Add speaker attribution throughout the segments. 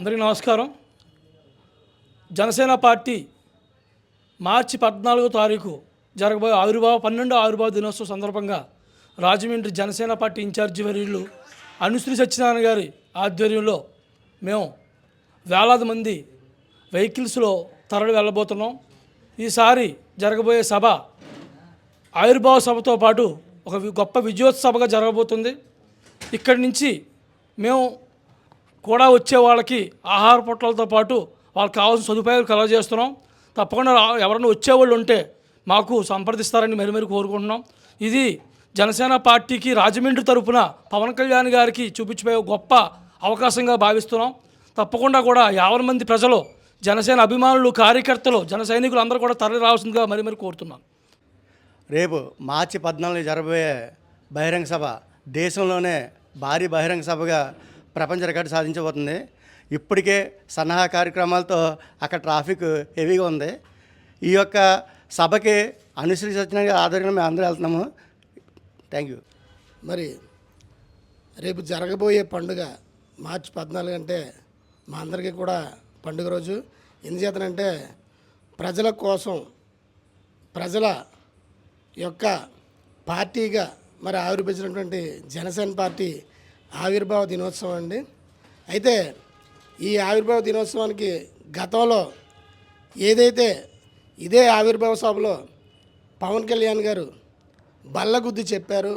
Speaker 1: అందరికీ నమస్కారం. జనసేన పార్టీ మార్చి పద్నాలుగో తారీఖు జరగబోయే ఆవిర్భావ పన్నెండో ఆవిర్భావ దినోత్సవం సందర్భంగా రాజమండ్రి జనసేన పార్టీ ఇన్ఛార్జి వర్యులు అనుశ్రీ సత్యనారాయణ గారి ఆధ్వర్యంలో మేము వేలాది మంది వెహికల్స్లో తరలి వెళ్ళబోతున్నాం. ఈసారి జరగబోయే సభ ఆవిర్భావ సభతో పాటు ఒక గొప్ప విజయోత్సవగా జరగబోతుంది. ఇక్కడి నుంచి మేము కూడా వచ్చే వాళ్ళకి ఆహార పొట్టలతో పాటు వాళ్ళకి కావాల్సిన సదుపాయాలు కలగజేస్తున్నాం. తప్పకుండా ఎవరైనా వచ్చేవాళ్ళు ఉంటే మాకు సంప్రదిస్తారని మరి మరి కోరుకుంటున్నాం. ఇది జనసేన పార్టీకి రాజమండ్రి తరపున పవన్ కళ్యాణ్ గారికి చూపించిపోయే గొప్ప అవకాశంగా భావిస్తున్నాం. తప్పకుండా కూడా యాభై మంది ప్రజలు జనసేన అభిమానులు కార్యకర్తలు జన సైనికులు అందరూ కూడా తరలి రావాల్సిందిగా మరి మరి కోరుతున్నాం.
Speaker 2: రేపు మార్చి పద్నాలుగు జరగబోయే బహిరంగ సభ దేశంలోనే భారీ బహిరంగ సభగా ప్రపంచ రికార్డు సాధించబోతుంది. ఇప్పటికే సన్నాహ కార్యక్రమాలతో అక్కడ ట్రాఫిక్ హెవీగా ఉంది. ఈ యొక్క సభకి అనుశ్రీ సత్యనారాయణ ఆధ్వర్యంలో మేము అందరూ వెళ్తున్నాము. థ్యాంక్ యూ
Speaker 3: మరి రేపు జరగబోయే పండుగ మార్చి పద్నాలుగు అంటే మా అందరికీ కూడా పండుగ రోజు. ఎందుచేతనంటే ప్రజల కోసం ప్రజల యొక్క పార్టీగా మరి ఆవిర్భించినటువంటి జనసేన పార్టీ ఆవిర్భావ దినోత్సవం అండి. అయితే ఈ ఆవిర్భావ దినోత్సవానికి గతంలో ఏదైతే ఇదే ఆవిర్భావ సభలో పవన్ కళ్యాణ్ గారు బల్లగుద్ది చెప్పారు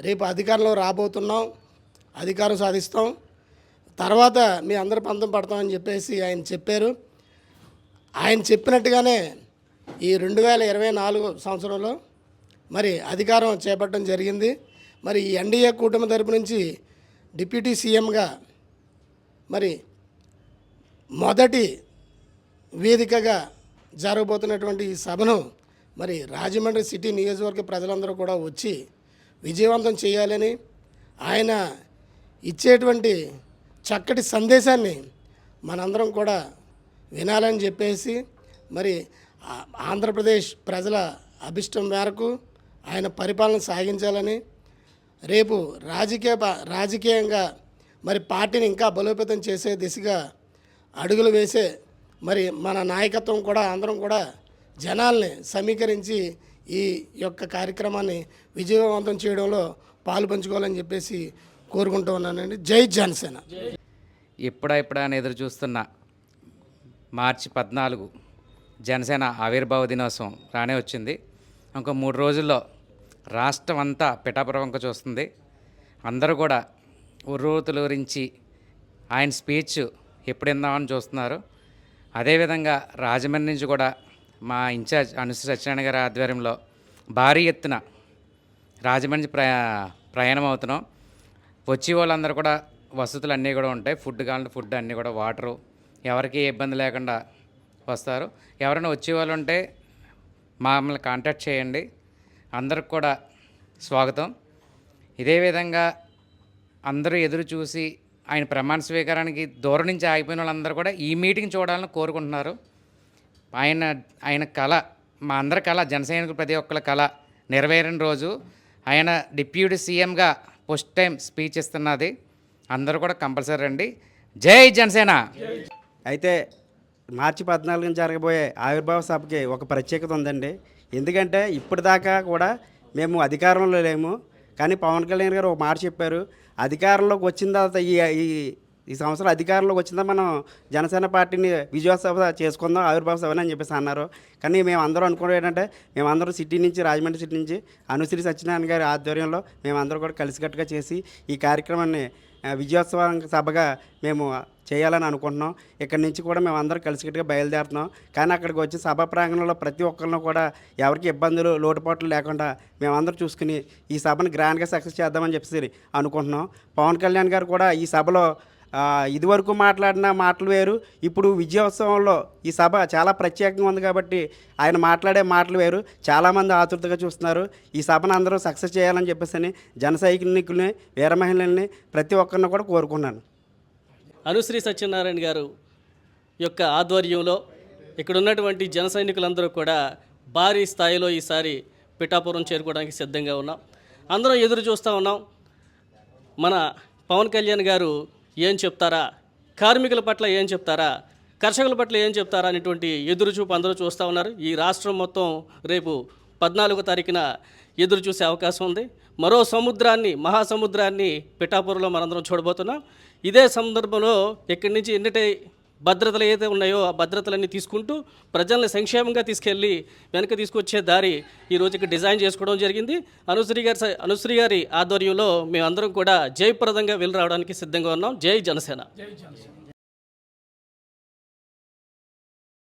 Speaker 3: రేపు అధికారంలో రాబోతున్నాం అధికారం సాధిస్తాం తర్వాత మీ అందరి పంతం పడతామని చెప్పేసి ఆయన చెప్పారు. ఆయన చెప్పినట్టుగానే ఈ రెండు వేల ఇరవై నాలుగు సంవత్సరంలో మరి అధికారం చేపట్టడం జరిగింది. మరి ఎన్డీఏ కూటమి తరపు నుంచి డిప్యూటీ సీఎంగా మరి మొదటి వేదికగా జరగబోతున్నటువంటి ఈ సభను మరి రాజమండ్రి సిటీ నియోజకవర్గ ప్రజలందరూ కూడా వచ్చి విజయవంతం చేయాలని ఆయన ఇచ్చేటువంటి చక్కటి సందేశాన్ని మనందరం కూడా వినాలని చెప్పేసి మరి ఆ- ఆంధ్రప్రదేశ్ ప్రజల అభిష్టం మేరకు ఆయన పరిపాలన సాగించాలని రేపు రాజకీయ రాజకీయంగా మరి పార్టీని ఇంకా బలోపేతం చేసే దిశగా అడుగులు వేసే మరి మన నాయకత్వం కూడా అందరం కూడా జనాల్ని సమీకరించి ఈ యొక్క కార్యక్రమాన్ని విజయవంతం చేయడంలో పాలు పంచుకోవాలని చెప్పేసి కోరుకుంటూ ఉన్నానండి. జై జనసేన.
Speaker 4: ఇప్పుడా ఇప్పుడా అని ఎదురు చూస్తున్న మార్చి పద్నాలుగు జనసేన ఆవిర్భావ దినోత్సవం రానే వచ్చింది. ఇంకో మూడు రోజుల్లో రాష్ట్రం అంతా పిఠాపురవంక చూస్తుంది. అందరూ కూడా ఉర్రూతుల గురించి ఆయన స్పీచ్ ఎప్పుడు ఇందామని చూస్తున్నారు. అదేవిధంగా రాజమండ్రి నుంచి కూడా మా ఇన్ఛార్జ్ అనుశ్రీ సత్యనారాయణ గారి ఆధ్వర్యంలో భారీ ఎత్తున రాజమండ్రి ప్రయా ప్రయాణం అవుతున్నాం వచ్చే వాళ్ళందరూ కూడా వసతులు అన్నీ కూడా ఉంటాయి. ఫుడ్ కావాలంటే ఫుడ్ అన్నీ కూడా వాటరు. ఎవరికి ఇబ్బంది లేకుండా వస్తారు. ఎవరైనా వచ్చే వాళ్ళు ఉంటే మమ్మల్ని కాంటాక్ట్ చేయండి. అందరికి కూడా స్వాగతం. ఇదే విధంగా అందరూ ఎదురు చూసి ఆయన ప్రమాణ స్వీకారానికి దూరం నుంచి ఆగిపోయిన వాళ్ళందరూ కూడా ఈ మీటింగ్ చూడాలని కోరుకుంటున్నారు. ఆయన ఆయన కళ మా అందరి కళ జనసైనికులు ప్రతి ఒక్కరి కళ నెరవేరిన రోజు ఆయన డిప్యూటీ సీఎంగా ఫస్ట్ టైం స్పీచ్ ఇస్తున్నది. అందరూ కూడా కంపల్సరీ రండి. జై జనసేన!
Speaker 5: అయితే మార్చి పద్నాలుగున జరగబోయే ఆవిర్భావ సభకి ఒక ప్రత్యేకత ఉందండి. ఎందుకంటే ఇప్పటిదాకా కూడా మేము అధికారంలో లేము. కానీ పవన్ కళ్యాణ్ గారు ఒక మాట చెప్పారు. అధికారంలోకి వచ్చిన తర్వాత ఈ ఈ సంవత్సరం అధికారంలోకి వచ్చిందా మనం జనసేన పార్టీని విజయోత్సవ చేసుకుందాం ఆవిర్భావ సభ అని చెప్పేసి అన్నారు. కానీ మేము అందరూ అనుకునేది ఏంటంటే మేమందరం సిటీ నుంచి రాజమండ్రి సిటీ నుంచి అనుశ్రీ సత్యనారాయణ గారి ఆధ్వర్యంలో మేమందరం కూడా కలిసికట్టుగా చేసి ఈ కార్యక్రమాన్ని విజయోత్సవం విజయోత్సవ సభగా మేము చేయాలని అనుకుంటున్నాం. ఇక్కడి నుంచి కూడా మేము అందరం కలిసికట్టుగా బయలుదేరుతున్నాం. కానీ అక్కడికి వచ్చి సభ ప్రాంగణంలో ప్రతి ఒక్కరిని కూడా ఎవరికి ఇబ్బందులు లోటుపాట్లు లేకుండా మేమందరం చూసుకుని ఈ సభను గ్రాండ్గా సక్సెస్ చేద్దామని చెప్పేసి అనుకుంటున్నాం. పవన్ కళ్యాణ్ గారు కూడా ఈ సభలో ఇదివరకు మాట్లాడిన మాటలు వేరు. ఇప్పుడు విజయోత్సవంలో ఈ సభ చాలా ప్రత్యేకంగా ఉంది కాబట్టి ఆయన మాట్లాడే మాటలు వేరు. చాలామంది ఆతృతగా చూస్తున్నారు. ఈ సభను అందరూ సక్సెస్ చేయాలని చెప్పేసి జన సైనికుల్ని వీర మహిళల్ని ప్రతి ఒక్కరిని కూడా కోరుకున్నాను.
Speaker 6: అనుశ్రీ సత్యనారాయణ గారు యొక్క ఆధ్వర్యంలో ఇక్కడ ఉన్నటువంటి జన సైనికులందరూ కూడా భారీ స్థాయిలో ఈసారి పిఠాపురం చేరుకోవడానికి సిద్ధంగా ఉన్నాం. అందరం ఎదురు చూస్తూ ఉన్నాం. మన పవన్ కళ్యాణ్ గారు ఏం చెప్తారా? కార్మికుల పట్ల ఏం చెప్తారా? కర్షకుల పట్ల ఏం చెప్తారా అనేటువంటి ఎదురుచూపు అందరూ చూస్తూ ఉన్నారు. ఈ రాష్ట్రం మొత్తం రేపు పద్నాలుగో తారీఖున ఎదురు చూసే అవకాశం ఉంది. మరో సముద్రాన్ని మహాసముద్రాన్ని పిఠాపురంలో మనందరం చూడబోతున్నాం. ఇదే సందర్భంలో ఇక్కడి నుంచి ఎన్నిటి భద్రతలు ఏదైతే ఉన్నాయో ఆ భద్రతలన్నీ తీసుకుంటూ ప్రజల్ని సంక్షేమంగా తీసుకెళ్ళి వెనక తీసుకొచ్చే దారి ఈ రోజుకి డిజైన్ చేసుకోవడం జరిగింది. అనుశ్రీ గారి అనుశ్రీ గారి ఆధ్వర్యంలో మేమందరం కూడా జయప్రదంగా వెళ్ళి రావడానికి సిద్ధంగా ఉన్నాం. జై జనసేన.
Speaker 1: జై జనసేన.